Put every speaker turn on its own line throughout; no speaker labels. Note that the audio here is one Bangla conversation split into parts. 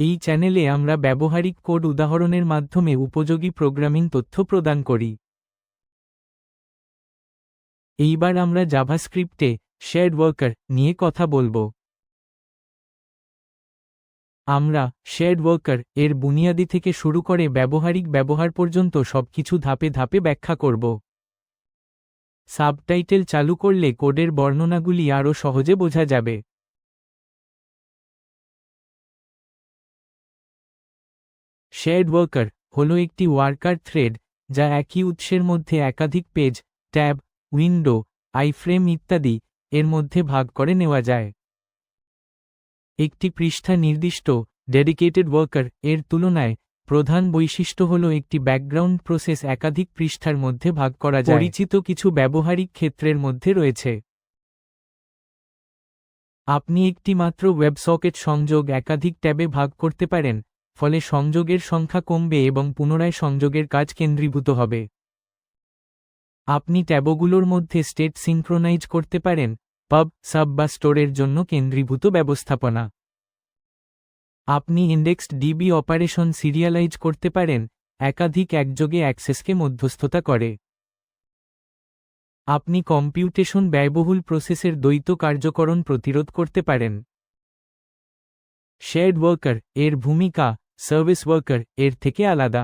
এই চ্যানেলে আমরা ব্যবহারিক কোড উদাহরণের মাধ্যমে উপযোগী প্রোগ্রামিং তথ্য প্রদান করি। এইবার আমরা জাভাস্ক্রিপ্টে শেয়ার্ড ওয়ার্কার নিয়ে কথা বলব। আমরা শেয়ার্ড ওয়ার্কার এর বুনিয়াদি থেকে শুরু করে ব্যবহারিক ব্যবহার পর্যন্ত সবকিছু ধাপে ধাপে ব্যাখ্যা করব। সাবটাইটেল চালু করলে কোডের বর্ণনাগুলি আরও সহজে বোঝা যাবে। শেয়ার্ড ওয়ার্কার হল একটি ওয়ার্কার থ্রেড যা একই উৎসের মধ্যে একাধিক পেজ ট্যাব উইন্ডো আইফ্রেম ইত্যাদি এর মধ্যে ভাগ করে নেওয়া যায়। একটি পৃষ্ঠা নির্দিষ্ট ডেডিকেটেড ওয়ার্কার এর তুলনায় প্রধান বৈশিষ্ট্য হল একটি ব্যাকগ্রাউন্ড প্রসেস একাধিক পৃষ্ঠার মধ্যে ভাগ করা যায়। পরিচিত কিছু ব্যবহারিক ক্ষেত্রের মধ্যে রয়েছে। আপনি একটি মাত্র ওয়েব সকেট সংযোগ একাধিক ট্যাবে ভাগ করতে পারেন। ফলে সংযোগের সংখ্যা কমবে এবং পুনরায় সংযোগের কাজ কেন্দ্রীভূত হবে। আপনি ট্যাবগুলোর মধ্যে স্টেট সিঙ্ক্রোনাইজ করতে পারেন, পাব, সাব বা স্টোরের জন্য কেন্দ্রীভূত ব্যবস্থাপনা। আপনি ইন্ডেক্সড ডিবি অপারেশন সিরিয়ালাইজ করতে পারেন, একাধিক একযোগে অ্যাক্সেসকে মধ্যস্থতা করে। আপনি কম্পিউটেশন ব্যয়বহুল প্রসেসের দ্বৈত কার্যকরণ প্রতিরোধ করতে পারেন। শেয়ার্ড ওয়ার্কার এর ভূমিকা সার্ভিস ওয়ার্কার এর থেকে আলাদা।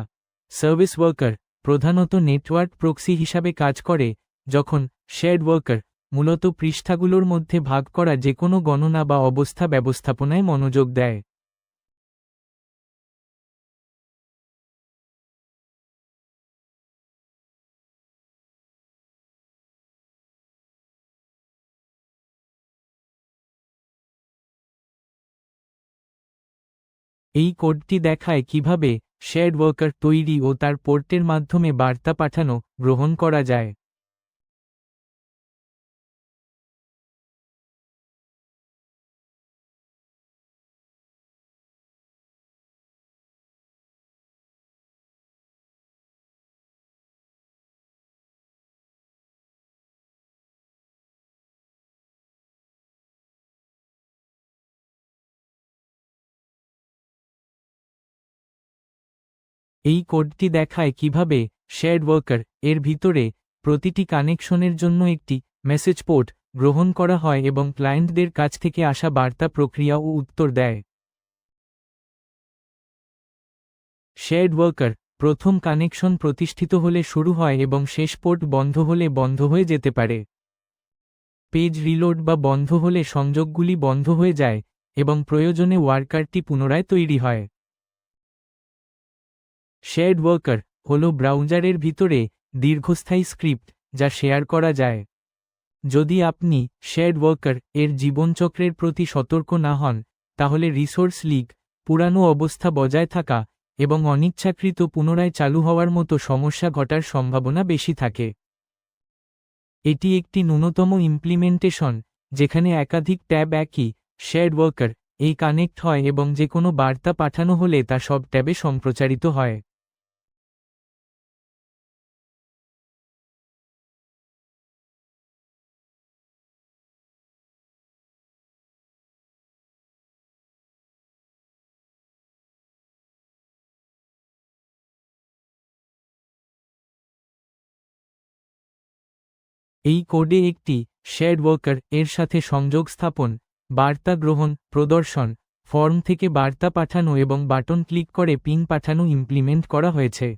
সার্ভিস ওয়ার্কার প্রধানত নেটওয়ার্ক প্রক্সি হিসাবে কাজ করে, যখন শেয়ার্ড ওয়ার্কার মূলত পৃষ্ঠাগুলোর মধ্যে ভাগ করা যে কোনো গণনা বা অবস্থা ব্যবস্থাপনায় মনোযোগ দেয়। এই কোডটি দেখায় কীভাবে শেয়ার্ড ওয়ার্কার তৈরি ও তার পোর্টের মাধ্যমে বার্তা পাঠানো গ্রহণ করা যায়। এই কোডটি দেখায় কীভাবে শেয়ার্ড ওয়ার্কার এর ভিতরে প্রতিটি কানেকশনের জন্য একটি মেসেজ পোর্ট গ্রহণ করা হয় এবং ক্লায়েন্টদের কাছ থেকে আসা বার্তা প্রক্রিয়া ও উত্তর দেয়। শেয়ার্ড ওয়ার্কার প্রথম কানেকশন প্রতিষ্ঠিত হলে শুরু হয় এবং শেষ পোর্ট বন্ধ হলে বন্ধ হয়ে যেতে পারে। পেজ রিলোড বা বন্ধ হলে সংযোগগুলি বন্ধ হয়ে যায় এবং প্রয়োজনে ওয়ার্কারটি পুনরায় তৈরি হয়। শেয়ার্ড ওয়ার্কার হল ব্রাউজারের ভিতরে দীর্ঘস্থায়ী স্ক্রিপ্ট যা শেয়ার করা যায়। যদি আপনি শেয়ার্ড ওয়ার্কার এর জীবনচক্রের প্রতি সতর্ক না হন, তাহলে রিসোর্স লিক, পুরানো অবস্থা বজায় থাকা এবং অনিচ্ছাকৃত পুনরায় চালু হওয়ার মতো সমস্যা ঘটার সম্ভাবনা বেশি থাকে। এটি একটি ন্যূনতম ইমপ্লিমেন্টেশন যেখানে একাধিক ট্যাব একই শেয়ার্ড ওয়ার্কার এই কানেক্ট হয় এবং যে কোনো বার্তা পাঠানো হলে তা সব ট্যাবে সম্প্রচারিত হয়। এই কোডে একটি শেয়ার ওয়ার্কার এর সাথে সংযোগ স্থাপন, বার্তা গ্রহণ, প্রদর্শন ফর্ম থেকে বার্তা পাঠানো এবং বাটন ক্লিক করে পিং পাঠানো ইমপ্লিমেন্ট করা হয়েছে।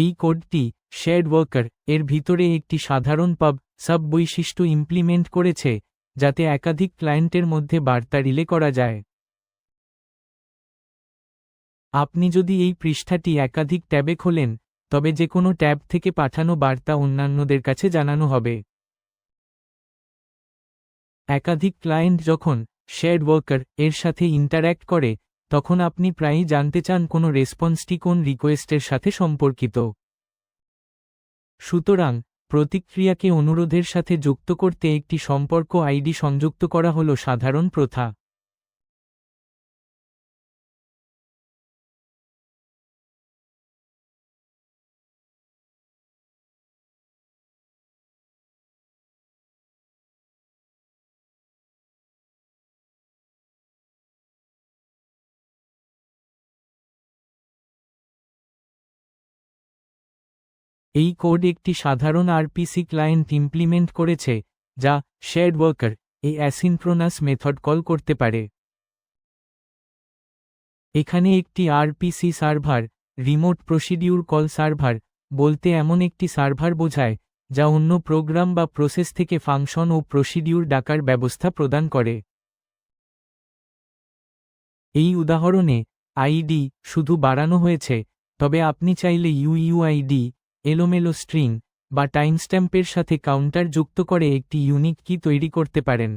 এই কোডটি শেয়ার্ড ওয়ার্কার এর ভিতরে একটি সাধারণ পাব সাব বৈশিষ্ট্য ইমপ্লিমেন্ট করেছে, যাতে একাধিক ক্লায়েন্টের মধ্যে বার্তা রিলে করা যায়। আপনি যদি এই পৃষ্ঠাটি একাধিক ট্যাবে খোলেন, তবে যে কোনো ট্যাব থেকে পাঠানো বার্তা অন্যান্যদের কাছে জানানো হবে। একাধিক ক্লায়েন্ট যখন শেয়ার্ড ওয়ার্কার এর সাথে ইন্টারঅ্যাক্ট করে তখন আপনি প্রায়ই জানতে চান কোনো রেসপন্সটি কোন রিকোয়েস্টের সাথে সম্পর্কিত। সুতরাং, প্রতিক্রিয়াকে অনুরোধের সাথে যুক্ত করতে একটি সম্পর্ক আইডি সংযুক্ত করা হল সাধারণ প্রথা। এই কোড একটি সাধারণ আরপিসি ক্লায়েন্ট ইমপ্লিমেন্ট করেছে, যা শেয়ার্ড ওয়ার্কার এই অ্যাসিনক্রোনাস মেথড কল করতে পারে। এখানে একটি RPC server remote procedure call server বলতে এমন একটি সার্ভার বোঝায়, যা অন্য প্রোগ্রাম বা প্রসেস থেকে ফাংশন ও প্রসিডিউর ডাকার ব্যবস্থা প্রদান করে। এই উদাহরণে আইডি শুধু বাড়ানো হয়েছে, তবে আপনি চাইলে ইউইউআইডি এলোমেলো স্ট্রিং বা টাইমস্ট্যাম্পের সাথে কাউন্টার যুক্ত করে একটি ইউনিক কি তৈরি করতে পারেন।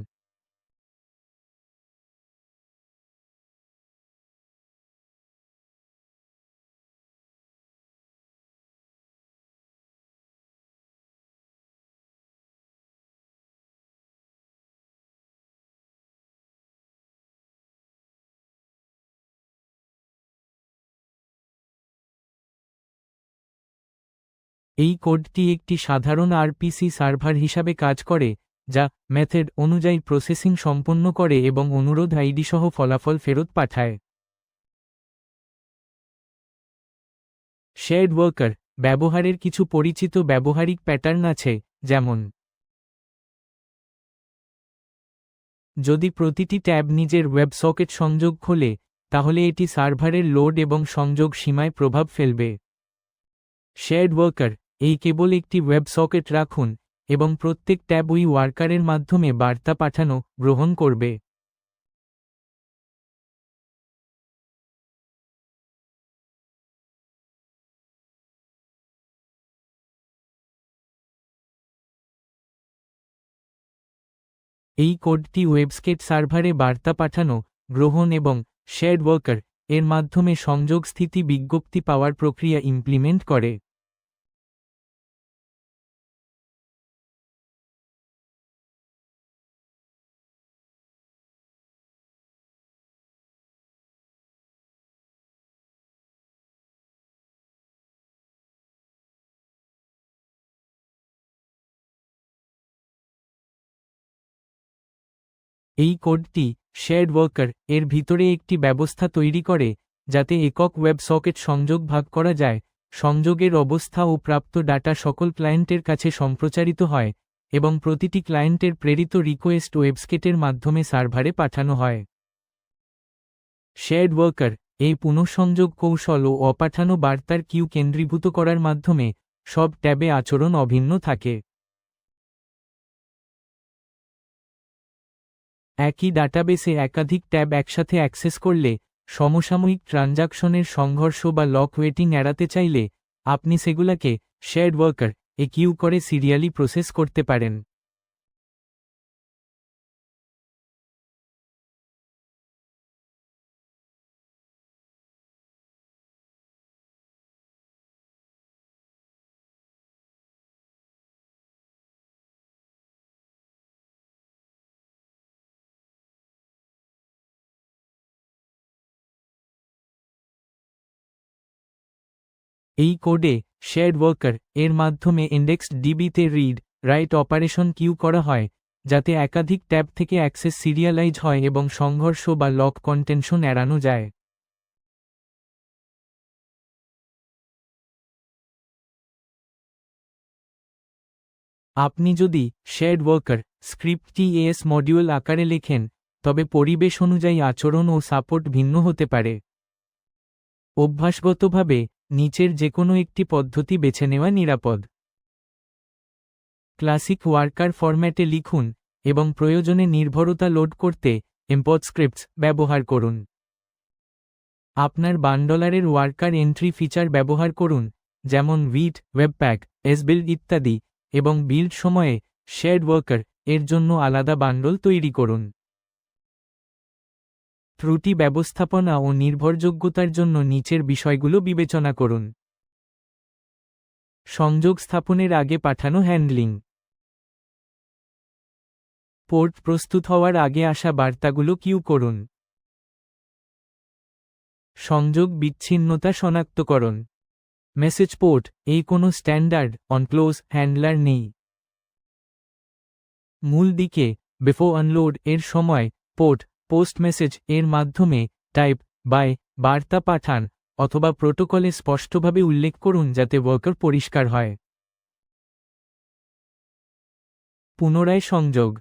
এই কোডটি একটি সাধারণ আরপিসি সার্ভার হিসাবে কাজ করে, যা মেথড অনুযায়ী প্রসেসিং সম্পন্ন করে এবং অনুরোধ আইডি সহ ফলাফল ফেরত পাঠায়। শেয়ার্ড ওয়ার্কার ব্যবহারের কিছু পরিচিত ব্যবহারিক প্যাটার্ন আছে, যেমন যদি প্রতিটি ট্যাব নিজের ওয়েব সকেট সংযোগ খোলে, তাহলে এটি সার্ভারের লোড এবং সংযোগ সীমায় প্রভাব ফেলবে। শেয়ার্ড ওয়ার্কার এই কেবল একটি ওয়েব সকেট রাখুন এবং প্রত্যেক ট্যাব ওই ওয়ার্কারের মাধ্যমে বার্তা পাঠানো, গ্রহণ করবে। এই কোডটি ওয়েবস্কেট সার্ভারে বার্তা পাঠানো, গ্রহণ এবং শেয়ার্ড ওয়ার্কার এর মাধ্যমে সংযোগ স্থিতি বিজ্ঞপ্তি পাওয়ার প্রক্রিয়া ইমপ্লিমেন্ট করে। এই কোডটি শেয়ার্ড ওয়ার্কার এর ভিতরে একটি ব্যবস্থা তৈরি করে, যাতে একক ওয়েব সকেট সংযোগ ভাগ করা যায়, সংযোগের অবস্থা ও প্রাপ্ত ডাটা সকল ক্লায়েন্টের কাছে সম্প্রচারিত হয়, এবং প্রতিটি ক্লায়েন্টের প্রেরিত রিকোয়েস্ট ওয়েবস্কেটের মাধ্যমে সার্ভারে পাঠানো হয়। শেয়ার্ড ওয়ার্কার এই পুনঃসংযোগ কৌশল ও অপাঠানো বার্তার কিউ কেন্দ্রীভূত করার মাধ্যমে সব ট্যাবে আচরণ অভিন্ন থাকে। একই ডাটাবেসে একাধিক ট্যাব একসাথে অ্যাক্সেস করলে, সমসাময়িক ট্রানজাকশনের সংঘর্ষ বা লক ওয়েটিং এড়াতে চাইলে, আপনি সেগুলাকে শেয়ার্ড ওয়ার্কার এ কিউ করে সিরিয়ালি প্রসেস করতে পারেন। এই কোডে শেয়ার্ড ওয়ার্কার এর মাধ্যমে ইন্ডেক্সড ডিবিতে রিড রাইট অপারেশন কিউ করা হয়, যাতে একাধিক ট্যাব থেকে অ্যাক্সেস সিরিয়ালাইজ হয় এবং সংঘর্ষ বা লক কন্টেনশন এড়ানো যায়। আপনি যদি শেয়ার্ড ওয়ার্কার স্ক্রিপ্টটি এস মডিউল আকারে লেখেন, তবে পরিবেশ অনুযায়ী আচরণ ও সাপোর্ট ভিন্ন হতে পারে। অভ্যাসগতভাবে নিচের যে কোনো একটি পদ্ধতি বেছে নেওয়া নিরাপদ। ক্লাসিক ওয়ার্কার ফরম্যাটে লিখুন এবং প্রয়োজনে নির্ভরতা লোড করতে এম্পড স্ক্রিপ্টস ব্যবহার করুন। আপনার বান্ডলারের ওয়ার্কার এন্ট্রি ফিচার ব্যবহার করুন, যেমন উইট ওয়েবপ্যাক এসবিল্ড ইত্যাদি, এবং বিল্ড সময়ে শেয়ার্ড ওয়ার্কার এর জন্য আলাদা বান্ডল তৈরি করুন। ত্রুটি ব্যবস্থাপনা ও নির্ভরযোগ্যতার জন্য নিচের বিষয়গুলো বিবেচনা করুন। সংযোগ স্থাপনের আগে পাঠানো হ্যান্ডলিং। পোর্ট প্রস্তুত হওয়ার আগে আসা বার্তাগুলো কিউ করুন। সংযোগ বিচ্ছিন্নতা শনাক্তকরণ। মেসেজ পোর্ট, এই কোনো স্ট্যান্ডার্ড, অনক্লোজ হ্যান্ডলার নেই। মূল দিকে বিফো আনলোড এর সময়, পোর্ট পোস্ট মেসেজ এর মাধ্যমে টাইপ বাই বার্তা পাঠান অথবা প্রোটোকলে স্পষ্টভাবে উল্লেখ করুন যাতে ওয়ার্কার পরিষ্কার হয়। পুনরায় সংযোগ।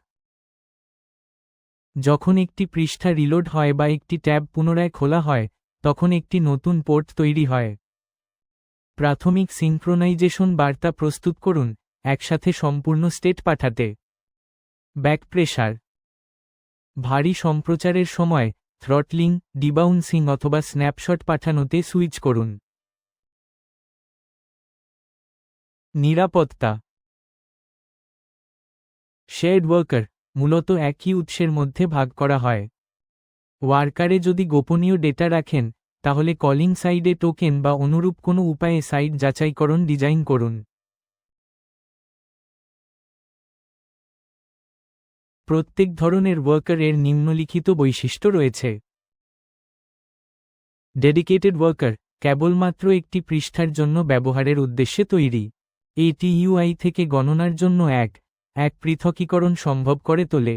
যখন একটি পৃষ্ঠা রিলোড হয় বা একটি ট্যাব পুনরায় খোলা হয়, তখন একটি নতুন পোর্ট তৈরি হয়। প্রাথমিক সিঙ্ক্রোনাইজেশন বার্তা প্রস্তুত করুন, একসাথে সম্পূর্ণ স্টেট পাঠাতে। ব্যাক প্রেশার ভারী সম্প্রচারের সময় থ্রটলিং, ডিবাউন্সিং অথবা স্ন্যাপশট পাঠানোতে সুইচ করুন। নিরাপত্তা। শেয়ার্ড ওয়ার্কার, মূলত একই উৎসের মধ্যে ভাগ করা হয়। ওয়ার্কারে যদি গোপনীয় ডেটা রাখেন, তাহলে কলিং সাইডে টোকেন বা অনুরূপ কোনো উপায়ে সাইট যাচাইকরণ ডিজাইন করুন। প্রত্যেক ধরনের ওয়ার্কার এর নিম্নলিখিত বৈশিষ্ট্য রয়েছে। ডেডিকেটেড ওয়ার্কার কেবলমাত্র একটি পৃষ্ঠার জন্য ব্যবহারের উদ্দেশ্যে তৈরি। এটি ইউআই থেকে গণনার জন্য এক এক পৃথকীকরণ সম্ভব করে তোলে।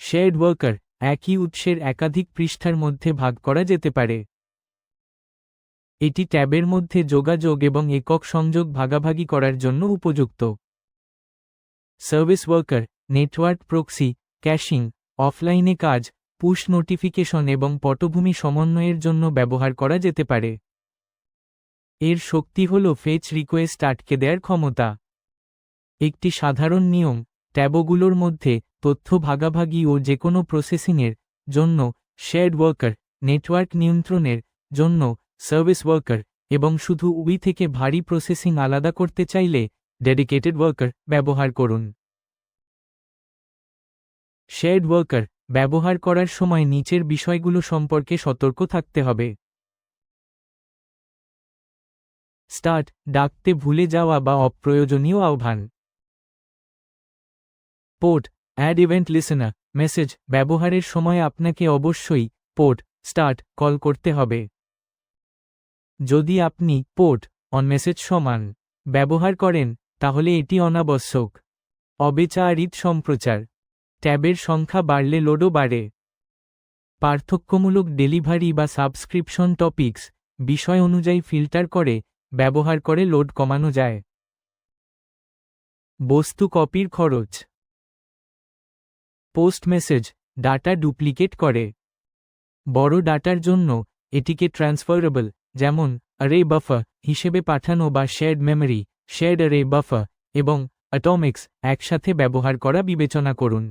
শেয়ার্ড ওয়ার্কার একই উৎসের একাধিক পৃষ্ঠার মধ্যে ভাগ করা যেতে পারে। এটি ট্যাবের মধ্যে যোগাযোগ এবং একক সংযোগ ভাগাভাগি করার জন্য উপযুক্ত। Service worker network proxy, caching, অফলাইনে কাজ, পুশ নোটিফিকেশন এবং পটভূমি সমন্বয়ের জন্য ব্যবহার করা যেতে পারে। এর শক্তি হল ফেচ রিকোয়েস্ট আটকে দেয়ার ক্ষমতা। একটি সাধারণ নিয়ম, ট্যাবগুলোর মধ্যে তথ্য ভাগাভাগি ও যে কোনো প্রসেসিংয়ের জন্য শেয়ার্ড ওয়ার্কার, নেটওয়ার্ক নিয়ন্ত্রণের জন্য সার্ভিস ওয়ার্কার এবং শুধু উই থেকে ভারী প্রসেসিং আলাদা করতে চাইলে ডেডিকেটেড ওয়ার্কার ব্যবহার করুন। শেয়ার্ড ওয়ার্কার, ব্যবহার করার সময় নিচের বিষয়গুলো সম্পর্কে সতর্ক থাকতে হবে। স্টার্ট, ডাকতে ভুলে যাওয়া বা অপ্রয়োজনীয় আহ্বান। Port, add event listener, message, ব্যবহারের সময় আপনাকে অবশ্যই পোর্ট, স্টার্ট, কল করতে হবে। যদি আপনি পোর্ট, অন মেসেজ সমান ব্যবহার করেন, তাহলে এটি অনাবশ্যক। অবেচারিত সম্প্রচার। ট্যাবের সংখ্যা বাড়লে লোডও বাড়ে। পার্থক্যমূলক ডেলিভারি বা সাবস্ক্রিপশন টপিকস বিষয় অনুযায়ী ফিল্টার করে, ব্যবহার করে লোড কমানো যায়। বস্তু কপির খরচ। পোস্ট মেসেজ, ডাটা ডুপ্লিকেট করে। বড় ডাটার জন্য এটিকে ট্রান্সফারেবল, যেমন আরে বাফা হিসেবে পাঠানো বা শেয়ার্ড মেমরি শেয়ার্ড আরে বাফা এবং অ্যাটমিক্স একসাথে ব্যবহার করা বিবেচনা করুন।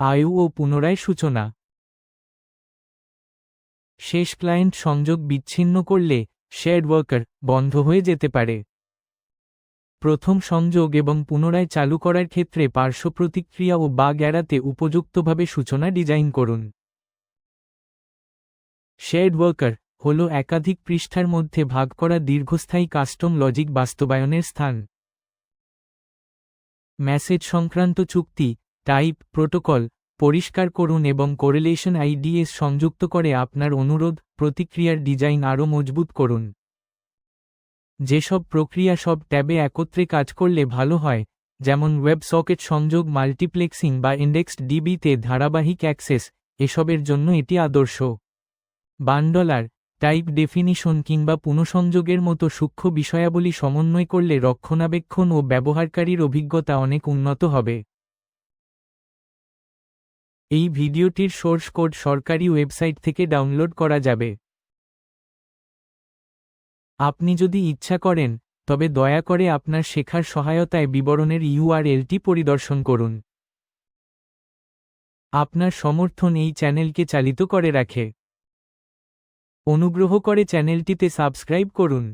আয়ু ও পুনরায় সূচনা। শেষ ক্লায়েন্ট সংযোগ বিচ্ছিন্ন করলে শেয়ার্ড ওয়ার্কার বন্ধ হয়ে যেতে পারে। প্রথম সংযোগ এবং পুনরায় চালু করার ক্ষেত্রে পার্শ্ব প্রতিক্রিয়া ও বাগ এড়াতে উপযুক্তভাবে সূচনা ডিজাইন করুন। শেয়ার্ড ওয়ার্কার হল একাধিক পৃষ্ঠার মধ্যে ভাগ করা দীর্ঘস্থায়ী কাস্টম লজিক বাস্তবায়নের স্থান। মেসেজ সংক্রান্ত চুক্তি টাইপ প্রোটোকল, পরিষ্কার করুন এবং কোরেলেশন আইডিএস সংযুক্ত করে আপনার অনুরোধ, প্রতিক্রিয়ার ডিজাইন আরও মজবুত করুন। যেসব প্রক্রিয়া সব ট্যাবে একত্রে কাজ করলে ভালো হয়, যেমন ওয়েব সকেট সংযোগ মাল্টিপ্লেক্সিং বা ইন্ডেক্সড ডিবিতে ধারাবাহিক অ্যাক্সেস এসবের জন্য এটি আদর্শ। বান্ডলার টাইপ ডেফিনিশন কিংবা পুনঃসংযোগের মতো সূক্ষ্ম বিষয়াবলী সমন্বয় করলে রক্ষণাবেক্ষণ ও ব্যবহারকারীর অভিজ্ঞতা অনেক উন্নত হবে। এই ভিডিওটির সোর্স কোড সরকারি ওয়েবসাইট থেকে ডাউনলোড করা যাবে। আপনি যদি ইচ্ছা করেন, তবে দয়া করে আপনার শেখার সহায়তায় বিবরণের ইউআরএলটি পরিদর্শন করুন। আপনার সমর্থন এই চ্যানেলকে চালিত করে রাখে। অনুগ্রহ করে চ্যানেলটিতে সাবস্ক্রাইব করুন।